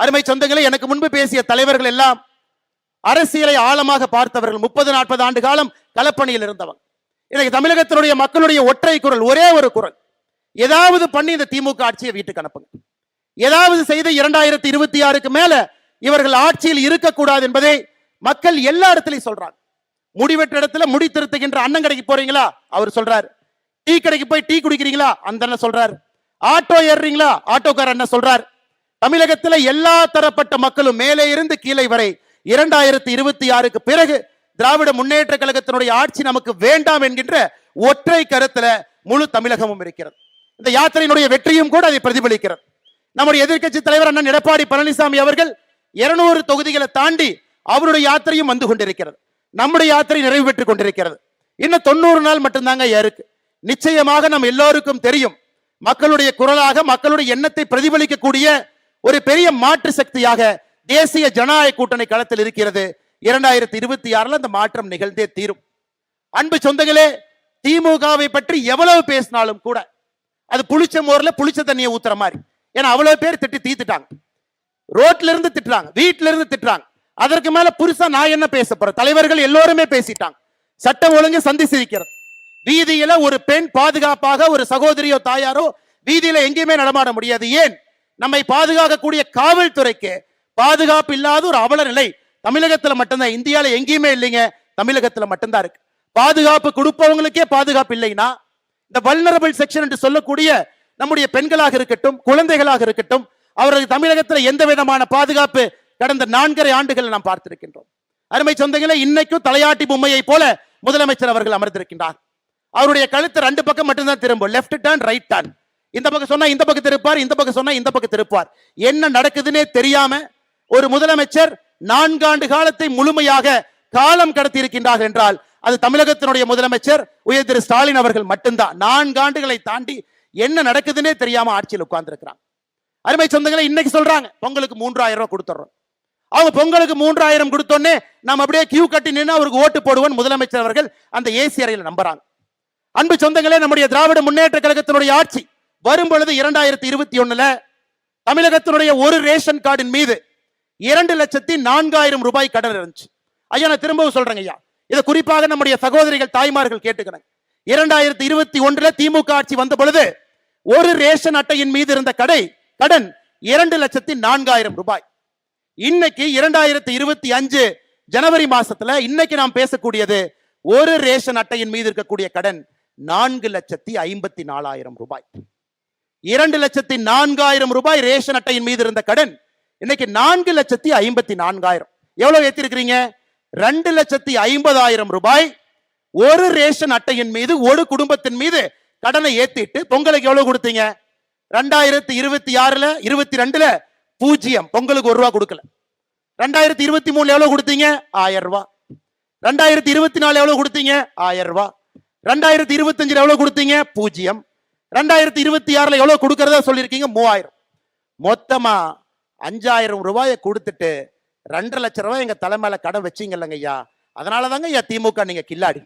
அருமை சொந்தங்களே எனக்கு முன்பு பேசிய தலைவர்கள் எல்லாம் அரசியலை ஆழமாக பார்த்தவர்கள். முப்பது நாற்பது ஆண்டு காலம் களப்பணியில் இருந்தவங்க இன்னைக்கு தமிழகத்தினுடைய மக்களுடைய ஒற்றை குரல் ஒரே ஒரு குரல். ஏதாவது பண்ணி இந்த திமுக ஆட்சியை வீட்டுக்கு அனுப்புங்க. ஏதாவது செய்து இரண்டாயிரத்தி இருபத்தி ஆறுக்கு மேல இவர்கள் ஆட்சியில் இருக்கக்கூடாது என்பதை மக்கள் எல்லா இடத்துலையும் சொல்றாங்க. முடிவெற்ற இடத்துல முடி திருத்துகின்ற அண்ணன் கடைக்கு போறீங்களா? அவர் சொல்றாரு. டீ கடைக்கு போய் டீ குடிக்கிறீங்களா? அந்த அண்ணன் சொல்றாரு. ஆட்டோ ஏறுறீங்களா? ஆட்டோக்கார அண்ணன் சொல்றாரு. தமிழகத்துல எல்லா தரப்பட்ட மக்களும் மேலே இருந்து கீழே வரை இரண்டாயிரத்தி இருபத்தி ஆறுக்கு பிறகு திராவிட முன்னேற்ற கழகத்தினுடைய ஆட்சி நமக்கு வேண்டாம் என்கின்ற ஒற்றை கருத்துல முழு தமிழகமும் இருக்கிறது. இந்த யாத்திரையினுடைய வெற்றியும் கூட அதை பிரதிபலிக்கிறது. நம்முடைய எதிர்க்கட்சி தலைவர் அண்ணன் எடப்பாடி பழனிசாமி அவர்கள் இருநூறு தொகுதிகளை தாண்டி அவருடைய யாத்திரையும் வந்து கொண்டிருக்கிறது. நம்முடைய யாத்திரை நிறைவு பெற்றுக் கொண்டிருக்கிறது. இன்னும் தொண்ணூறு நாள் மட்டும்தாங்க இருக்கு. நிச்சயமாக நம்ம எல்லோருக்கும் தெரியும். மக்களுடைய குரலாக மக்களுடைய எண்ணத்தை பிரதிபலிக்கக்கூடிய ஒரு பெரிய மாற்று சக்தியாக தேசிய ஜனநாயக கூட்டணி களத்தில் இருக்கிறது. இரண்டாயிரத்தி இருபத்தி ஆறுல அந்த மாற்றம் நிகழ்ந்தே தீரும். அன்பு சொந்தங்களே திமுகவை பற்றி எவ்வளவு பேசினாலும் கூட அது புளிச்ச மோர்ல புளிச்ச தண்ணியை ஊத்துற மாதிரி. ஏன்னா அவ்வளவு பேர் திட்டி தீத்துட்டாங்க. ரோட்ல இருந்து திட்டுறாங்க வீட்டுல இருந்து திட்டுறாங்க. அதற்கு மேல புதுசா நான் என்ன பேச போறேன்? தலைவர்கள் எல்லோருமே பேசிட்டாங்க. சட்டம் ஒழுங்கு சந்தி சிரிக்கிறது. வீதியில ஒரு பெண் பாதுகாப்பாக ஒரு சகோதரியோ தாயாரோ வீதியில எங்கேயுமே நடமாட முடியாது. ஏன்? நம்மை பாதுகாக்கக்கூடிய காவல்துறைக்கு பாதுகாப்பு இல்லாத ஒரு அவல நிலை தமிழகத்துல மட்டும்தான். இந்தியால எங்கேயுமே இல்லைங்க. தமிழகத்துல மட்டும்தான் இருக்கு. பாதுகாப்பு கொடுப்பவங்களுக்கே பாதுகாப்பு இல்லைன்னா இந்த வல்னரபிள் செக்ஷன் என்று சொல்லக்கூடிய நம்முடைய பெண்களாக இருக்கட்டும் குழந்தைகளாக இருக்கட்டும் அவர்கள் தமிழகத்துல எந்த விதமான பாதுகாப்பு கடந்த நான்கரை ஆண்டுகள் நாம் பார்த்திருக்கின்றோம். அருமை சொந்தங்களே இன்னைக்கும் தலையாட்டி பொம்மையை போல முதலமைச்சர் அவர்கள் அமர்ந்திருக்கின்றார். அவருடைய கழுத்து ரெண்டு பக்கம் மட்டும்தான் திரும்பும். லெஃப்ட் டர்ன் ரைட் டர்ன் இந்த பக்கம் சொன்னா இந்த பக்கம் திருப்பார் இந்த பக்கம் சொன்னா இந்த பக்கம் திருப்பார். என்ன நடக்குதுன்னே தெரியாம ஒரு முதலமைச்சர் நான்காண்டு காலத்தை முழுமையாக காலம் கடத்தி இருக்கின்றார் என்றால் அது தமிழகத்தினுடைய முதலமைச்சர் உயர் திரு ஸ்டாலின் அவர்கள் மட்டும்தான். நான்காண்டுகளை தாண்டி என்ன நடக்குதுன்னே தெரியாம ஆட்சியில் உட்கார்ந்துருக்கிறாங்க அருமை சொந்தங்களை இன்னைக்கு சொல்றாங்க பொங்கலுக்கு மூன்றாயிரம் ரூபாய் கொடுத்துறோம். அவங்க பொங்கலுக்கு மூன்றாயிரம் கொடுத்தோன்னே நாம் அப்படியே கியூ கட்டி நின்று அவருக்கு ஓட்டு போடுவோம் முதலமைச்சர் அவர்கள் அந்த ஏசி அறையில் நம்புறாங்க. அன்பு சொந்தங்களே நம்முடைய திராவிட முன்னேற்ற கழகத்தினுடைய ஆட்சி வரும் பொழுது இரண்டாயிரத்தி இருபத்தி ஒண்ணுல தமிழகத்தினுடைய ஒரு ரேஷன் கார்டின் மீது இரண்டு லட்சத்தி நான்காயிரம் ரூபாய் கடன் இருந்துச்சு. ஐயா நான் திரும்பவும் சொல்றேங்க ஐயா. இதை குறிப்பாக நம்முடைய சகோதரிகள் தாய்மார்கள் கேட்டுக்கிறேன் இரண்டாயிரத்தி இருபத்தி ஒன்றுல திமுக ஆட்சி வந்த பொழுது ஒரு ரேஷன் அட்டையின் மீது இருந்த கடை கடன் இரண்டு லட்சத்தி நான்காயிரம் ரூபாய். இன்னைக்கு இரண்டாயிரத்தி இருபத்தி அஞ்சு ஜனவரி மாசத்துல இன்னைக்கு நாம் பேசக்கூடியது ஒரு ரேஷன் அட்டையின் மீது இருக்கக்கூடிய கடன் நான்கு லட்சத்தி ஐம்பத்தி நாலாயிரம் ரூபாய். இரண்டு லட்சத்தி நான்காயிரம் ரூபாய் ரேஷன் அட்டையின் மீது இருந்த கடன் இன்னைக்கு நான்கு லட்சத்தி ஐம்பத்தி நான்காயிரம். எவ்வளவு ஏத்திருக்கிறீங்க? ரெண்டு லட்சத்தி ஐம்பதாயிரம் ரூபாய் ஒரு ரேஷன் அட்டையின் மீது ஒரு குடும்பத்தின் மீது கடனை ஏத்திட்டு பொங்கலுக்கு எவ்வளவு கொடுத்தீங்க? ரெண்டாயிரத்தி இருபத்தி ஆறுல இருபத்தி ரெண்டுல பூஜ்ஜியம். பொங்கலுக்கு ஒரு ரூபா கொடுக்கல. ரெண்டாயிரத்தி இருபத்தி மூணுல எவ்வளவு கொடுத்தீங்க? ஆயிரம் ரூபாய் ரெண்டாயிரத்தி இருபத்தி நாலு எவ்வளவு கொடுத்தீங்க? ஆயிரம் ரூபாய் ரெண்டாயிரத்தி இருபத்தஞ்சுல எவ்வளவு கொடுத்தீங்க? பூஜ்ஜியம். ரெண்டாயிரத்தி இருபத்தி ஆறுல எவ்வளவு கொடுக்கறதா சொல்லியிருக்கீங்க? மூவாயிரம். மொத்தமா அஞ்சாயிரம் ரூபாயை கொடுத்துட்டு ரெண்டரை லட்ச ரூபாய் எங்க தலைமையில கடன் வச்சிங்கல்லங்க ஐயா. அதனால தாங்க ஐயா திமுக நீங்க கில்லாடி.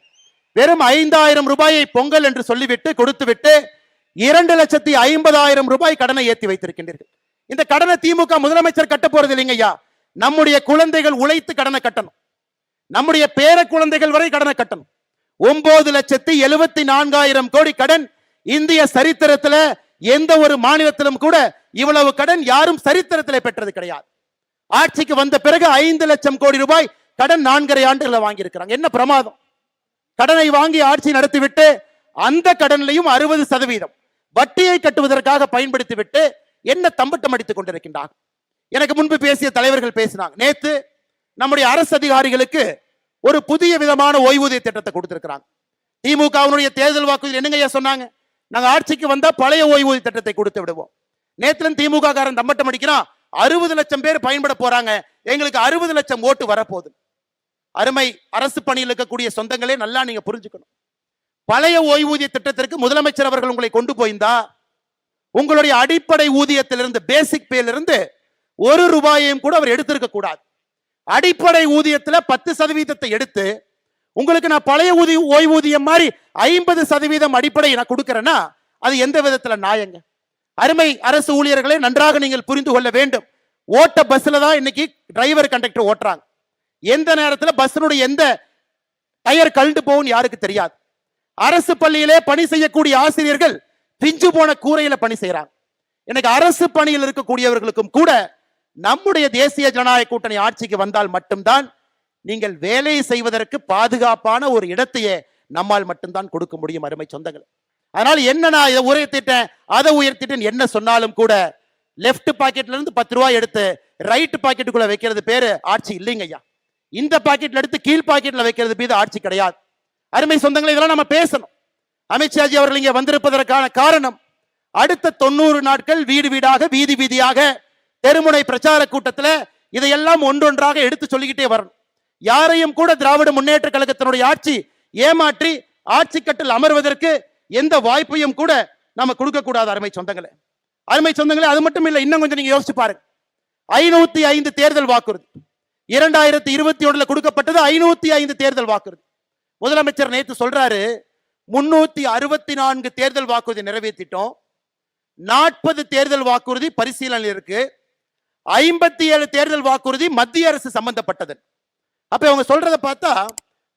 வெறும் ஐந்தாயிரம் ரூபாயை பொங்கல் என்று சொல்லிவிட்டு கொடுத்து விட்டு இரண்டு லட்சத்தி ஐம்பதாயிரம் ரூபாய் கடனை ஏத்தி வைத்திருக்கின்றீர்கள். இந்த கடனை திமுக முதலமைச்சர் கட்ட போறது இல்லைங்க ஐயா. நம்முடைய குழந்தைகள் உழைத்து கடனை கட்டணும். நம்முடைய பேர குழந்தைகள் வரை கடனை கட்டணும். ஒன்பது லட்சத்தி எழுபத்தி நான்காயிரம் கோடி கடன் இந்திய சரித்திரத்துல எந்த ஒரு மாநிலத்திலும் கூட இவ்வளவு கடன் யாரும் சரித்திரத்தில் பெற்றது கிடையாது. ஆட்சிக்கு வந்த பிறகு ஐந்து லட்சம் கோடி ரூபாய் கடன் நான்கரை ஆண்டுகளை வாங்கியிருக்கிறாங்க. என்ன பிரமாதம்? கடனை வாங்கி ஆட்சி நடத்திவிட்டு அந்த கடன்லையும் அறுபது சதவீதம். வட்டியை கட்டுவதற்காக பயன்படுத்தி விட்டு என்ன தம்பட்டம் அடித்துக் கொண்டிருக்கின்றார்? எனக்கு முன்பு பேசிய தலைவர்கள் பேசினாங்க. நேத்து நம்முடைய அரசு அதிகாரிகளுக்கு ஒரு புதிய விதமான ஓய்வூதிய திட்டத்தை கொடுத்திருக்கிறாங்க. திமுகவினுடைய தேர்தல் வாக்குறுதி என்னங்கய்யா சொன்னாங்க? நாங்க ஆட்சிக்கு வந்தா பழைய ஓய்வூதிய திட்டத்தை கொடுத்து விடுவோம். நேத்திலும் திமுக காரன் தம்பட்டம் அடிக்கிறான் அறுபது லட்சம் பேர் பயன்பட போறாங்க. எங்களுக்கு அறுபது லட்சம் ஓட்டு வரப்போகுது. அருமை அரசு பணியில் இருக்கக்கூடிய சொந்தங்களே நல்லா நீங்க புரிஞ்சுக்கணும். பழைய ஓய்வூதிய திட்டத்திற்கு முதலமைச்சர் அவர்கள் உங்களை கொண்டு போயிருந்தா உங்களுடைய அடிப்படை ஊதியத்திலிருந்து பேசிக் பேலிருந்து ஒரு ரூபாயையும் கூட அவர் எடுத்திருக்க கூடாது அடிப்படை ஊதியத்தில் பத்து சதவீதத்தை எடுத்து உங்களுக்கு நான் பழைய ஊதிய ஓய்வூதியம் மாதிரி ஐம்பது சதவீதம் அடிப்படை நான் கொடுக்கறேன்னா அது எந்த விதத்துல நாயங்க அருமை அரசு ஊழியர்களை நன்றாக நீங்கள் புரிந்து கொள்ள வேண்டும். ஓட்ட பஸ்ல தான் இன்னைக்கு டிரைவர் கண்டக்டர் ஓட்டுறாங்க. எந்த நேரத்தில் பஸ்ஸினுடைய எந்த டயர் கழுந்து போகும் யாருக்கு தெரியாது. அரசு பள்ளியிலே பணி செய்யக்கூடிய ஆசிரியர்கள் பிஞ்சு போன கூரையில பணி செய்யறாங்க. எனக்கு அரசு பணியில் இருக்கக்கூடியவர்களுக்கும் கூட நம்முடைய தேசிய ஜனநாயக கூட்டணி ஆட்சிக்கு வந்தால் மட்டும்தான் நீங்கள் வேலை செய்வதற்கு பாதுகாப்பான ஒரு இடத்தையே நம்மால் மட்டும்தான் கொடுக்க முடியும் அருமை சொந்தங்கள். அதனால என்ன நான் இதை உயர்த்திட்டேன்? அதை உயர்த்திட்டேன். என்ன சொன்னாலும் கூட லெஃப்ட் பாக்கெட்ல இருந்து பத்து ரூபாய் எடுத்து ரைட் பாக்கெட்டுக்குள்ள வைக்கிறது பேரு ஆட்சி இல்லைங்க ஐயா. இந்த பாக்கெட்ல எடுத்து கீழ் பாக்கெட்ல வைக்கிறது மீது ஆட்சி கிடையாது. அருமை சொந்தங்களை இதெல்லாம் நம்ம பேசணும். அமித்ஷாஜி அவர்கள் இங்கே வந்திருப்பதற்கான காரணம் அடுத்த தொண்ணூறு நாட்கள் வீடு வீடாக வீதி வீதியாக தெருமுனை பிரச்சார கூட்டத்துல இதையெல்லாம் ஒன்றொன்றாக எடுத்து சொல்லிக்கிட்டே வரணும். யாரையும் கூட திராவிட முன்னேற்ற கழகத்தினுடைய ஆட்சி ஏமாற்றி ஆட்சி கட்டில் அமர்வதற்கு எந்த வாய்ப்பையும் கூட நம்ம கொடுக்கக்கூடாது அருமை சொந்தங்களே. அருமை சொந்தங்களே அது மட்டும் இல்லை இன்னும் கொஞ்சம் நீங்க யோசிச்சு பாருங்க. ஐநூத்தி ஐந்து தேர்தல் வாக்குறுதி. இரண்டாயிரத்தி இருபத்தி ஒன்றுல கொடுக்கப்பட்டது ஐநூத்தி ஐந்து தேர்தல் வாக்குறுதி. முதலமைச்சர் நேற்று சொல்றாரு முன்னூத்தி அறுபத்தி நான்கு தேர்தல் வாக்குறுதி நிறைவேற்றிட்டோம். நாற்பது தேர்தல் வாக்குறுதி பரிசீலனை இருக்கு. ஐம்பத்தி ஏழு தேர்தல் வாக்குறுதி மத்திய அரசு சம்பந்தப்பட்டது. அப்ப இவங்க சொல்றத பார்த்தா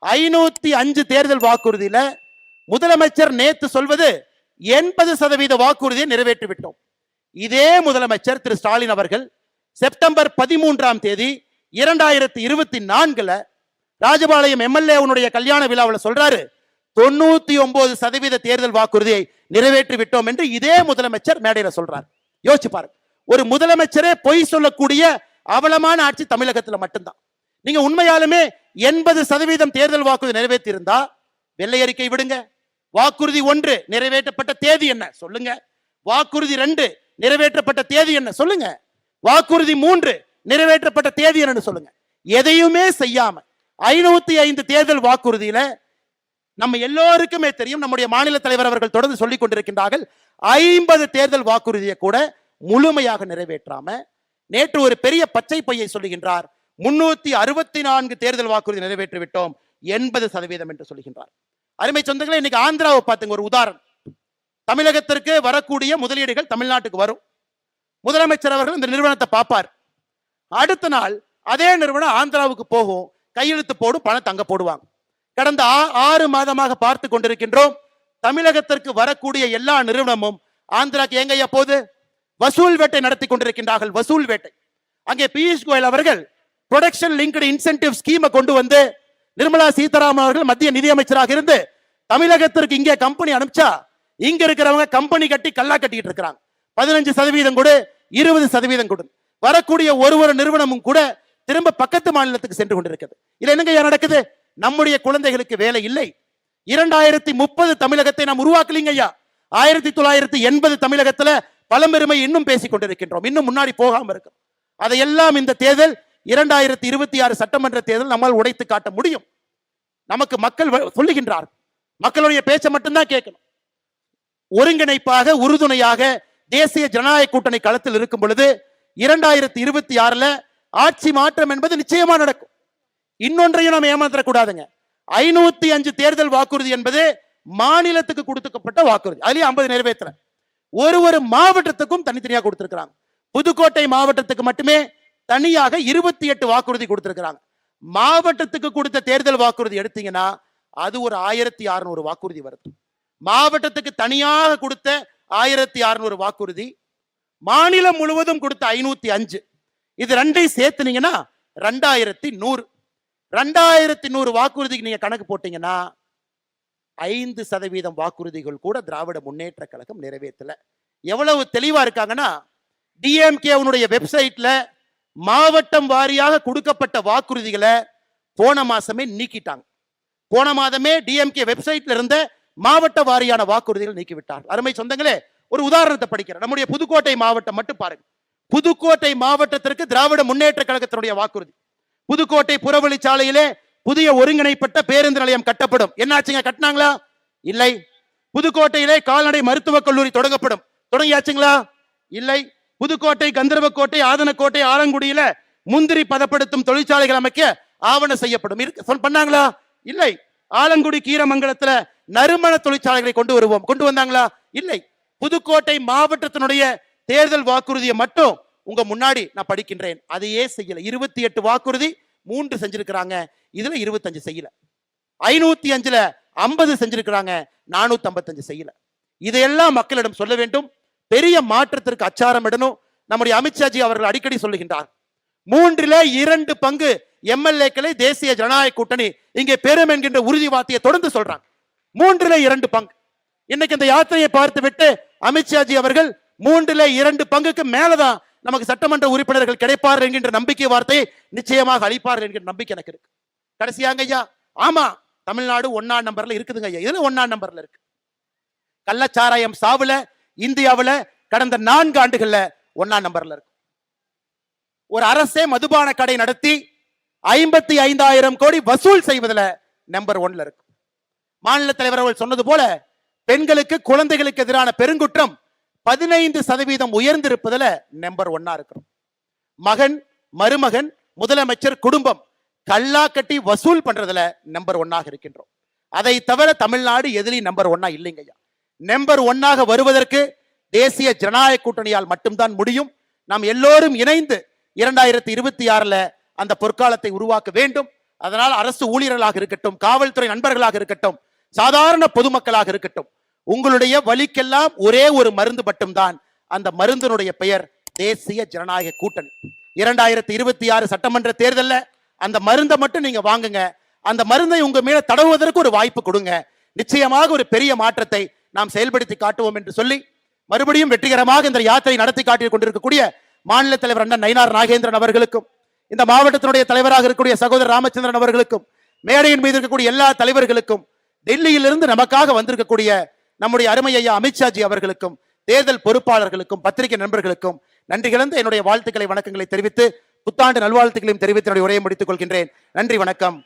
ஐநூத்தி அஞ்சு தேர்தல் வாக்குறுதியில முதலமைச்சர் நேத்து சொல்வது எண்பது சதவீத வாக்குறுதியை நிறைவேற்றி விட்டோம் இதே முதலமைச்சர் திரு ஸ்டாலின் அவர்கள் செப்டம்பர் பதிமூன்றாம் தேதி இரண்டாயிரத்தி இருபத்தி நான்குல ராஜபாளையம் எம்எல்ஏ கல்யாண விழாவில் சொல்றாரு தொண்ணூத்தி ஒன்பது சதவீத தேர்தல் வாக்குறுதியை நிறைவேற்றி விட்டோம் என்று இதே முதலமைச்சர் மேடையில சொல்றார். யோசிச்சு பாருங்க. ஒரு முதலமைச்சரே பொய் சொல்லக்கூடிய அவலமான ஆட்சி தமிழகத்துல மட்டும்தான். நீங்க உண்மையாலுமே எண்பது சதவீதம் தேர்தல் வாக்குறுதி நிறைவேற்றியிருந்தா வெள்ளை அறிக்கை விடுங்க. வாக்குறுதி ஒன்று நிறைவேற்றப்பட்ட தேதி என்ன? சொல்லுங்க. வாக்குறுதி ரெண்டு நிறைவேற்றப்பட்ட தேதி என்ன? சொல்லுங்க. வாக்குறுதி மூன்று நிறைவேற்றப்பட்ட தேதி என்னன்னு சொல்லுங்க. எதையுமே செய்யாம ஐநூத்தி ஐந்து தேர்தல் வாக்குறுதியில நம்ம எல்லோருக்குமே தெரியும் நம்முடைய மாநில தலைவர் அவர்கள் தொடர்ந்து சொல்லிக் கொண்டிருக்கின்றார்கள் ஐம்பது தேர்தல் வாக்குறுதியை கூட முழுமையாக நிறைவேற்றாம நேற்று ஒரு பெரிய பச்சை பையை சொல்லுகின்றார் முன்னூத்தி அறுபத்தி நான்கு தேர்தல் வாக்குறுதி நிறைவேற்றி விட்டோம் எண்பது சதவீதம் என்று சொல்கின்றார். அருமை சொந்தங்களை இன்னைக்கு ஆந்திராவை பார்த்துங்க ஒரு உதாரணம். தமிழகத்திற்கு வரக்கூடிய முதலீடுகள் தமிழ்நாட்டுக்கு வரும். முதலமைச்சர் அவர்கள் இந்த நிறுவனத்தை பார்ப்பார். அடுத்த நாள் அதே நிறுவனம் ஆந்திராவுக்கு போகும் கையெழுத்து போடும் பணம் தங்க போடுவாங்க. கடந்த ஆ- ஆறு மாதமாக பார்த்து கொண்டிருக்கின்றோம் தமிழகத்திற்கு வரக்கூடிய எல்லா நிறுவனமும் ஆந்திராக்கு எங்க ஐயா வசூல் வேட்டை நடத்தி கொண்டிருக்கின்றார்கள் வசூல் வேட்டை. அங்கே பியூஷ் கோயல் அவர்கள் ப்ரொடக்ஷன் லிங்க்டு இன்சென்டிவ் ஸ்கீமை கொண்டு வந்து நிர்மலா சீதாராமன் அவர்கள் மத்திய நிதியமைச்சராக இருந்து தமிழகத்திற்கு இங்கே கம்பெனி அனுப்பிச்சா இங்க இருக்கிறவங்க கம்பெனி கட்டி கல்லா கட்டிட்டு இருக்கிறாங்க. பதினஞ்சு சதவீதம் கொடு இருபது சதவீதம் கொடு. வரக்கூடிய ஒரு ஒரு நிறுவனமும் கூட திரும்ப பக்கத்து மாநிலத்துக்கு சென்று கொண்டிருக்கிறது இது என்னங்க நடக்குது? நம்முடைய குழந்தைகளுக்கு வேலை இல்லை. இரண்டாயிரத்தி முப்பது தமிழகத்தை நாம் உருவாக்கலீங்க ஐயா. ஆயிரத்தி தொள்ளாயிரத்தி எண்பது தமிழகத்துல பழம்பெருமை இன்னும் பேசிக் கொண்டிருக்கின்றோம் இன்னும் முன்னாடி போகாம இருக்கிறோம் அதையெல்லாம் இந்த தேர்தல் இரண்டாயிரத்தி இருபத்தி ஆறு சட்டமன்ற தேர்தல் நம்மால் உடைத்து காட்ட முடியும். நமக்கு மக்கள் சொல்லுகின்றார் மக்களுடைய பேச்சை மட்டும்தான் கேட்கணும். ஒருங்கிணைப்பாக உறுதுணையாக தேசிய ஜனநாயக கூட்டணி களத்தில் இருக்கும் பொழுது இரண்டாயிரத்தி இருபத்தி ஆறுல ஆட்சி மாற்றம் என்பது நிச்சயமா நடக்கும். இன்னொன்றையும் நம்ம ஏமாத்தக்கூடாதுங்க. ஐநூத்தி அஞ்சு தேர்தல் வாக்குறுதி என்பது மாநிலத்துக்கு கொடுத்துக்கப்பட்ட வாக்குறுதி. அதுலயும் ஐம்பது நிறைவேற்ற ஒரு ஒரு மாவட்டத்துக்கும் தனித்தனியா கொடுத்திருக்கிறாங்க. புதுக்கோட்டை மாவட்டத்துக்கு மட்டுமே தனியாக இருபத்தி எட்டு வாக்குறுதி கொடுத்துருக்குறாங்க. மாவட்டத்துக்கு கொடுத்த தேர்தல் வாக்குறுதி எடுத்தீங்கன்னா அது ஒரு ஆயிரத்தி அறுநூறு வாக்குறுதி வருது. மாவட்டத்துக்கு தனியாக கொடுத்த ஆயிரத்தி அறுநூறு வாக்குறுதி மாநிலம் முழுவதும் கொடுத்த ஐநூத்தி அஞ்சு. இது ரெண்டையும் சேர்த்துனீங்கன்னா ரெண்டாயிரத்தி நூறு. ரெண்டாயிரத்தி நூறு வாக்குறுதிக்கு நீங்க கணக்கு போட்டீங்கன்னா ஐந்து சதவீதம் வாக்குறுதிகள் கூட திராவிட முன்னேற்ற கழகம் நிறைவேற்றல. எவ்வளவு தெளிவா இருக்காங்கன்னா டிஎம்கே உன்னுடைய வெப்சைட்ல மாவட்டம் வாரியாக கொடுக்கப்பட்ட வாக்குறுதிகளை போன மாசமே நீக்கிட்டாங்க. போன மாதமே டிஎம்கே வெப்சைட்ல இருந்த மாவட்ட வாரியான வாக்குறுதிகள் நீக்கிவிட்டார். அருமை சொந்தங்களே ஒரு உதாரணத்தை படிக்கிறேன். நம்முடைய புதுக்கோட்டை மாவட்டம் மட்டும் பாருங்க. புதுக்கோட்டை மாவட்டத்திற்கு திராவிட முன்னேற்ற கழகத்தினுடைய வாக்குறுதி. புதுக்கோட்டை புறவழிச்சாலையிலே புதிய ஒருங்கிணைப்பட்ட பேருந்து நிலையம் கட்டப்படும். என்னாச்சுங்க கட்டினாங்களா? இல்லை. புதுக்கோட்டையிலே கால்நடை மருத்துவக் கல்லூரி தொடங்கப்படும். தொடங்கியாச்சுங்களா? இல்லை. புதுக்கோட்டை கந்தர்வக்கோட்டை ஆதனக்கோட்டை ஆலங்குடியில முந்திரி பதப்படுத்தும் தொழிற்சாலைகள் அமைக்க ஆவணம் செய்யப்படும். இருக்கு பண்ணாங்களா? இல்லை. ஆலங்குடி கீரமங்கலத்துல நறுமண தொழிற்சாலைகளை கொண்டு வருவோம். கொண்டு வந்தாங்களா? இல்லை. புதுக்கோட்டை மாவட்டத்தினுடைய தேர்தல் வாக்குறுதியை மட்டும் உங்க முன்னாடி நான் படிக்கின்றேன். அதையே செய்யல. இருபத்தி எட்டு வாக்குறுதி மூன்று செஞ்சிருக்கிறாங்க. இதுல இருபத்தஞ்சு செய்யல. ஐநூத்தி அஞ்சுல ஐம்பது செஞ்சிருக்கிறாங்க. நானூத்தி ஐம்பத்தஞ்சு செய்யல. இதையெல்லாம் மக்களிடம் சொல்ல வேண்டும். பெரிய மாற்றத்திற்கு அச்சாரம் இடணும் நம்முடைய அமித்ஷாஜி அவர்கள் அடிக்கடி சொல்லுகின்றார். மூன்றில இரண்டு பங்கு எம்எல்ஏக்களை தேசிய ஜனநாயக கூட்டணி இங்கே பெறும் என்கின்ற உறுதி வார்த்தையை தொடர்ந்து சொல்றாங்க. மூன்றில இரண்டு பங்கு. இன்னைக்கு இந்த யாத்திரையை பார்த்து விட்டு அமித்ஷாஜி அவர்கள் மூன்றில இரண்டு பங்குக்கு மேலதான் நமக்கு சட்டமன்ற உறுப்பினர்கள் கிடைப்பார்கள் என்கின்ற நம்பிக்கை வார்த்தையை நிச்சயமாக அளிப்பார்கள் என்கின்ற நம்பிக்கை எனக்கு இருக்கு. கடைசியாங்க ஐயா ஆமா தமிழ்நாடு ஒன்னா நம்பர்ல இருக்குதுங்க ஐயா. இதுல ஒன்னா நம்பர்ல இருக்கு? கள்ளச்சாராயம் சாவுல இந்தியாவுல கடந்த நான்கு ஆண்டுகள்ல ஒன்னா நம்பர்ல இருக்கு. ஒரு அரசே மதுபான கடை நடத்தி ஐம்பத்தி ஐந்தாயிரம் கோடி வசூல் செய்வதுல நம்பர் ஒன்ல இருக்கு. மாநில தலைவர் அவர்கள் சொன்னது போல பெண்களுக்கு குழந்தைகளுக்கு எதிரான பெருங்குற்றம் பதினைந்து சதவீதம் உயர்ந்திருப்பதுல நம்பர் ஒன்னா இருக்கிறோம். மகன் மருமகன் முதலமைச்சர் குடும்பம் கல்லா கட்டி வசூல் பண்றதுல நம்பர் ஒன்னாக இருக்கின்றோம். அதை தவிர தமிழ்நாடு எதிலையும் நம்பர் ஒன்னா இல்லைங்கய்யா. நம்பர் ஒன்னாக வருவதற்கு தேசிய ஜனநாயக கூட்டணியால் மட்டும்தான் முடியும். நாம் எல்லோரும் இணைந்து இரண்டாயிரத்தி இருபத்தி ஆறுல அந்த பொற்காலத்தை உருவாக்க வேண்டும். அதனால் அரசு ஊழியர்களாக இருக்கட்டும் காவல்துறை நண்பர்களாக இருக்கட்டும் சாதாரண பொதுமக்களாக இருக்கட்டும் உங்களுடைய வழிக்கெல்லாம் ஒரே ஒரு மருந்து மட்டும்தான். அந்த மருந்தினுடைய பெயர் தேசிய ஜனநாயக கூட்டணி. இரண்டாயிரத்தி இருபத்தி ஆறு சட்டமன்ற தேர்தல்ல அந்த மருந்தை மட்டும் நீங்க வாங்குங்க. அந்த மருந்தை உங்க மேல தடவுவதற்கு ஒரு வாய்ப்பு கொடுங்க. நிச்சயமாக ஒரு பெரிய மாற்றத்தை நாம் செயல்படுத்தி காட்டுவோம் என்று சொல்லி மறுபடியும் வெற்றிகரமாக இந்த யாத்திரை நடத்தி காட்டிக் கொண்டிருக்கக்கூடிய மாநில தலைவர் அண்ணன் நயினார் நாகேந்திரன் அவர்களுக்கும் இந்த மாவட்டத்தினுடைய தலைவராக இருக்கக்கூடிய சகோதரர் ராமச்சந்திரன் அவர்களுக்கும் மேடையின் மீது இருக்கக்கூடிய எல்லா தலைவர்களுக்கும் டெல்லியிலிருந்து நமக்காக வந்திருக்கக்கூடிய நம்முடைய அருமை ஐயா அமித்ஷாஜி அவர்களுக்கும் தேர்தல் பொறுப்பாளர்களுக்கும் பத்திரிகை நண்பர்களுக்கும் நன்றி கலந்து என்னுடைய வாழ்த்துக்களை வணக்கங்களை தெரிவித்து புத்தாண்டு நல்வாழ்த்துக்களையும் தெரிவித்து என்னுடைய உரையை முடித்துக் கொள்கின்றேன். நன்றி வணக்கம்.